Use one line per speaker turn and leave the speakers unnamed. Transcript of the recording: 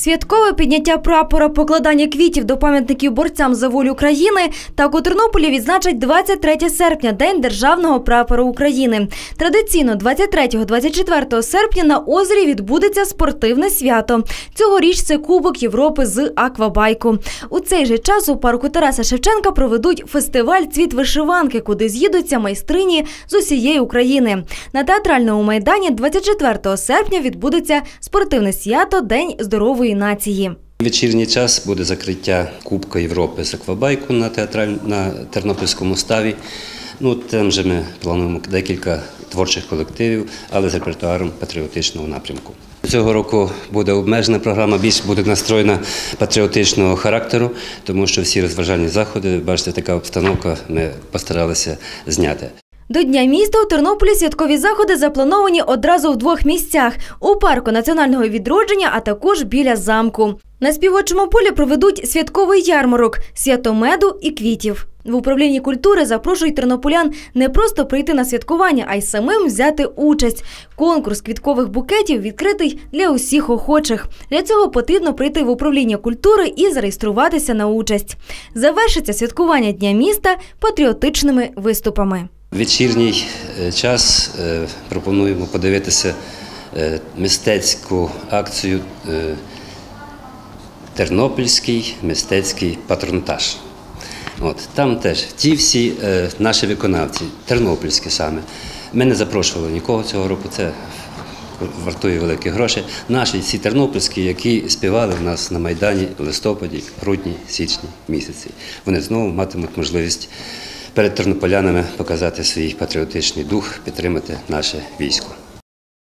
Святкове підняття прапора, покладання квітів до пам'ятників борцям за волю країни так у Тернополі відзначать 23 серпня, День державного прапора України. Традиційно 23-24 серпня на озері відбудеться спортивне свято. Цьогоріч це Кубок Європи з аквабайку. У цей же час у парку Тараса Шевченка проведуть фестиваль Цвіт вишиванки, куди з'їдуться майстрині з усієї України. На театральному майдані 24 серпня відбудеться спортивне свято День здорової нації.
Вечірній час буде закриття Кубка Європи з аквабайку на, на Тернопільському ставі. Ну, там же ми плануємо декілька творчих колективів, але з репертуаром патріотичного напрямку. Цього року буде обмежена програма, більш буде настроєна патріотичного характеру, тому що всі розважальні заходи, бачите, така обстановка, ми постаралися зняти.
До Дня міста у Тернополі святкові заходи заплановані одразу в двох місцях у парку національного відродження, а також біля замку. На співочому полі проведуть святковий ярмарок, свято меду і квітів. В управлінні культури запрошують тернополян не просто прийти на святкування, а й самим взяти участь. Конкурс квіткових букетів відкритий для усіх охочих. Для цього потрібно прийти в управління культури і зареєструватися на участь. Завершиться святкування Дня міста патріотичними виступами.
Вечірній е, час е, пропонуємо подивитися е, мистецьку акцію Тернопільський мистецький патронтаж. От, Там теж ті всі наші виконавці, тернопільські саме. Ми не запрошували нікого цього року, це вартує великі гроші. Наші всі тернопільські, які співали в нас на Майдані в листопаді, грудні, січні місяці. Вони знову матимуть можливість перед тернополянами показати свій патріотичний дух, підтримати наше військо.